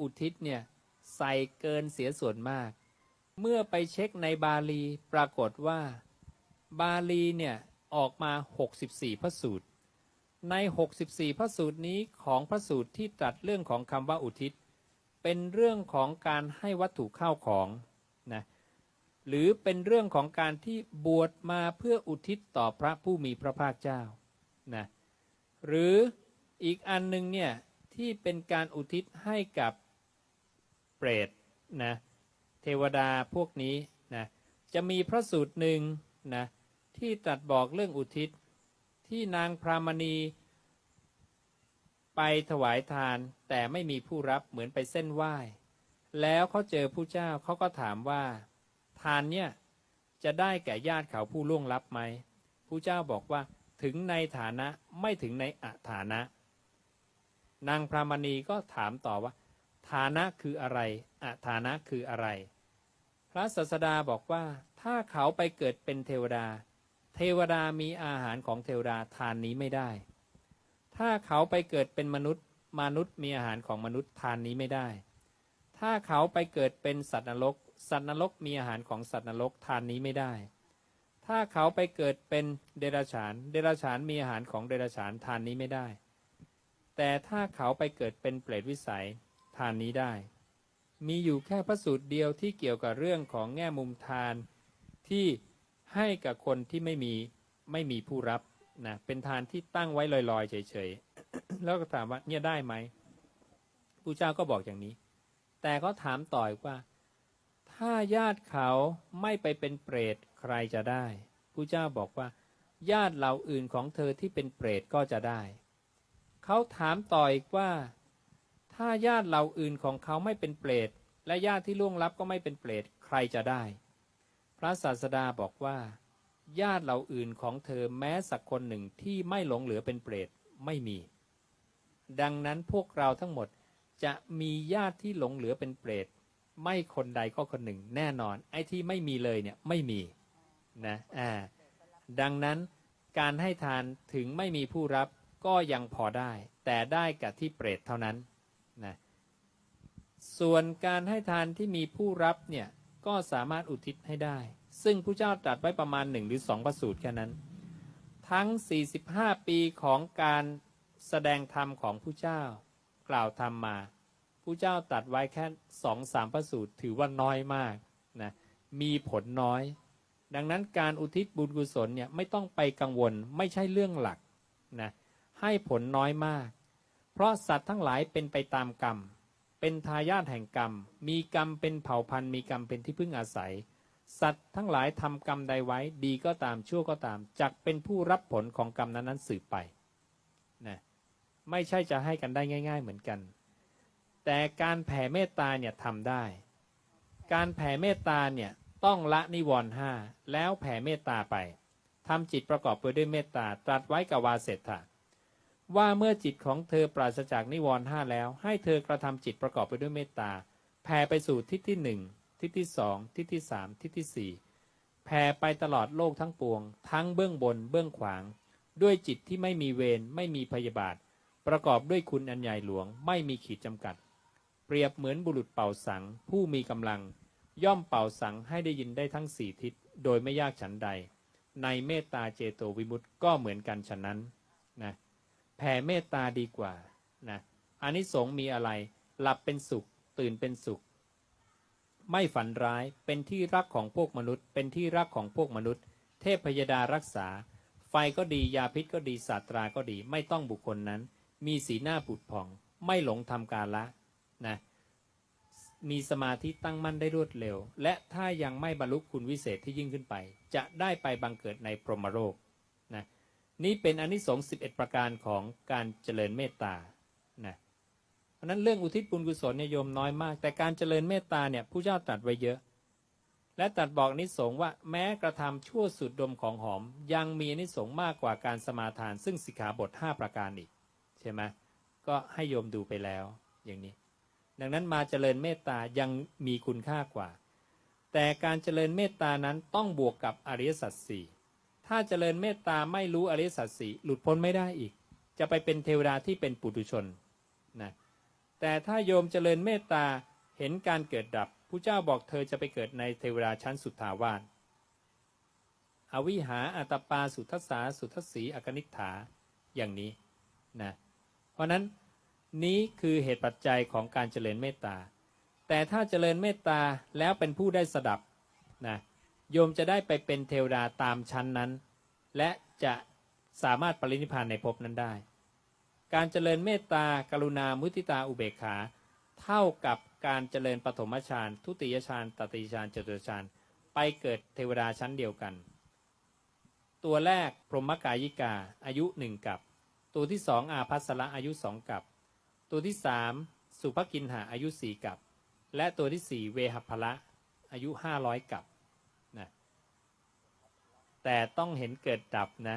อุทิศเนี่ยใส่เกินเสียส่วนมาก เมื่อไปเช็คในบาลีปรากฏว่า บาลีเนี่ยออกมา 64 พระสูตร ใน 64 พระสูตรนี้ของพระสูตรที่ตรัสเรื่องของคำว่าอุทิศ เป็นเรื่องของการให้วัตถุข้าวของนะหรือเป็นเรื่องของการที่บวชมาเพื่ออุทิศต่อพระผู้มีพระภาคเจ้านะหรืออีกอันหนึ่งเนี่ยที่เป็นการอุทิศให้กับ เปรตนะเทวดาพวกนี้นะจะมีพระสูตรหนึ่งนะที่ตรัสบอกเรื่องอุทิศ ที่นางพรามณีไปถวายทานแต่ไม่มีผู้รับเหมือนไปเส้นไหว้ แล้วเขาเจอผู้เจ้าเขาก็ถามว่า ทานเนี่ยจะได้แก่ญาติเขาผู้ล่วงลับไหมผู้เจ้าบอกว่าถึงในฐานะไม่ถึงในอฐานะ นางพรามณีก็ถามต่อว่า ฐานะคืออะไรอฐานะคืออะไร พระศาสดาบอกว่า ถ้าเขาไปเกิดเป็นเทวดา เทวดามีอาหารของเทวดาทานนี้ไม่ได้ ถ้าเขาไปเกิดเป็นมนุษย์ มนุษย์มีอาหารของมนุษย์ทานนี้ไม่ได้ ถ้าเขาไปเกิดเป็นสัตว์นรก สัตว์นรกมีอาหารของสัตว์นรกทานนี้ไม่ได้ ถ้าเขาไปเกิดเป็นเดรัจฉาน เดรัจฉานมีอาหารของเดรัจฉานทานนี้ไม่ได้ แต่ถ้าเขาไปเกิดเป็นเปรตวิสัย ทานนี้ได้ มีอยู่แค่พระสูตรเดียวที่เกี่ยวกับเรื่องของแง่มุมทาน ที่ให้กับคนที่ไม่มีไม่มีผู้รับนะเป็นทานที่ตั้งไว้ลอยๆเฉยๆแล้วก็ถามว่าเนี่ยได้ไหมผู้เจ้าก็บอกอย่างนี้ แต่ก็ถามต่อยว่า ถ้าญาติเขาไม่ไปเป็นเปรตใครจะได้ผู้เจ้าบอกว่า ญาติเหล่าอื่นของเธอที่เป็นเปรตก็จะได้ เขาถามต่ออีกว่า ถ้าญาติเหล่าอื่นของเขาไม่เป็นเปรต และญาติที่ล่วงลับก็ไม่เป็นเปรต ใครจะได้ พระศาสดาบอกว่า ญาติเหล่าอื่นของเธอแม้สักคนหนึ่งที่ไม่หลงเหลือเป็นเปรตไม่มี ดังนั้นพวกเราทั้งหมดจะมีญาติที่หลงเหลือเป็นเปรต ไม่คนใดก็คนหนึ่ง แน่นอน ไอ้ที่ไม่มีเลยเนี่ยไม่มีนะอ่าดังนั้นการให้ทานถึงไม่มีผู้รับก็ยังพอได้ แต่ได้กับที่เปรตเท่านั้น นะส่วนการให้ทานที่มีผู้รับเนี่ยก็สามารถอุทิศให้ได้ ซึ่งผู้เจ้าตรัสไว้ประมาณหนึ่งหรือสองประสูตรแค่นั้น ทั้ง 45 ปีของการแสดงธรรมของผู้เจ้ากล่าวธรรมมาผู้เจ้าตรัสไว้แค่สองสามประสูตรถือว่าน้อยมากนะมีผลน้อย ดังนั้นการอุทิศบุญกุศลเนี่ยไม่ต้องไปกังวลไม่ใช่เรื่องหลักนะให้ผลน้อยมาก ราะสัตว์ทั้งหลายเป็นไปตามกรรม เป็นทายาทแห่งกรรม มีกรรมเป็นเผ่าพันธุ์ มีกรรมเป็นที่พึ่งอาศัย สัตว์ทั้งหลายทำกรรมใดไว้ดีก็ตามชั่วก็ตามจักเป็นผู้รับผลของกรรมนั้นๆสืบไปนะไม่ใช่จะให้กันได้ง่าย ๆ เหมือนกัน แต่การแผ่เมตตาเนี่ยทำได้ การแผ่เมตตาเนี่ยต้องละนิวรณ์ห้าแล้วแผ่เมตตาไปทำจิตประกอบไปด้วยเมตตาตรัสไว้กับวาเสถะ ว่าเมื่อจิตของเธอปราศจากนิวรณ์ห้าแล้ว ให้เธอกระทำจิตประกอบไปด้วยเมตตาแผ่ไปสู่ทิศที่หนึ่งทิศที่สองทิศที่สามทิศที่สี่แผ่ไปตลอดโลกทั้งปวง ทั้งเบื้องบนเบื้องขวาง ด้วยจิตที่ไม่มีเวรไม่มีพยาบาท ประกอบด้วยคุณอันใหญ่หลวง ไม่มีขีดจำกัด เปรียบเหมือนบุรุษเป่าสัง ผู้มีกำลัง ย่อมเป่าสังให้ได้ยินได้ทั้งสี่ทิศโดยไม่ยากฉันใด ในเมตตาเจโตวิมุตติก็เหมือนกันฉะนั้นนะ แผ่เมตตาดีกว่านะอานิสงส์มีอะไร หลับเป็นสุข ตื่นเป็นสุข ไม่ฝันร้าย เป็นที่รักของพวกมนุษย์ เป็นที่รักของพวกมนุษย์ เทพพยดารักษา ไฟก็ดี ยาพิษก็ดี ศาสตราก็ดี ไม่ต้องบุคคลนั้น มีสีหน้าผุดผ่อง ไม่หลงทำการละนะ มีสมาธิตั้งมั่นได้รวดเร็ว และถ้ายังไม่บรรลุคุณวิเศษที่ยิ่งขึ้นไป จะได้ไปบังเกิดในพรหมโลก นี่เป็นอนิสงส์11 ประการของการเจริญเมตตานะเพราะนั้นเรื่องอุทิศบุญกุศลเนี่ยโยมน้อยมาก แต่การเจริญเมตตาเนี่ยผู้เจ้าตรัสไว้เยอะ และตรัสบอกอนิสงส์ว่าแม้กระทำชั่วสุดดมของหอม ยังมีอนิสงส์มากกว่าการสมาทาน ซึ่งสิกขาบท 5 ประการอีกใช่ไหมก็ให้โยมดูไปแล้วอย่างนี้ ดังนั้นมาเจริญเมตตายังมีคุณค่ากว่า แต่การเจริญเมตตานั้นต้องบวกกับอริยสัจสี่ ถ้าเจริญเมตตาไม่รู้อริสัจสี่หลุดพ้นไม่ได้อีก จะไปเป็นเทวดาที่เป็นปุถุชนนะแต่ถ้าโยมเจริญเมตตาเห็นการเกิดดับผู้เจ้าบอกเธอจะไปเกิดในเทวดาชั้นสุทธาวาสอวิหาอัตปาสุทัสสาสุทัสสีอกนิฐาอย่างนี้นะเพราะนั้นนี้คือเหตุปัจจัยของการเจริญเมตตา แต่ถ้าเจริญเมตตาแล้วเป็นผู้ได้สดับนะ โยมจะได้ไปเป็นเทวดาตามชั้นนั้น และจะสามารถปรินิพานในภพนั้นได้ การเจริญเมตตากรุณา มุทิตาอุเบกขา เท่ากับการเจริญปฐมฌานทุติยฌานตติยฌานจตุตฌานไปเกิดเทวดาชั้นเดียวกัน ตัวแรกพรหมกายิกาอายุหนึ่งกับ ตัวที่สองอาภัสละอายุสองกับ ตัวที่สามสุภกินหาอายุสี่กับ และตัวที่สี่เวหัพละอายุห้าร้อยกับ แต่ต้องเห็นเกิดดับนะ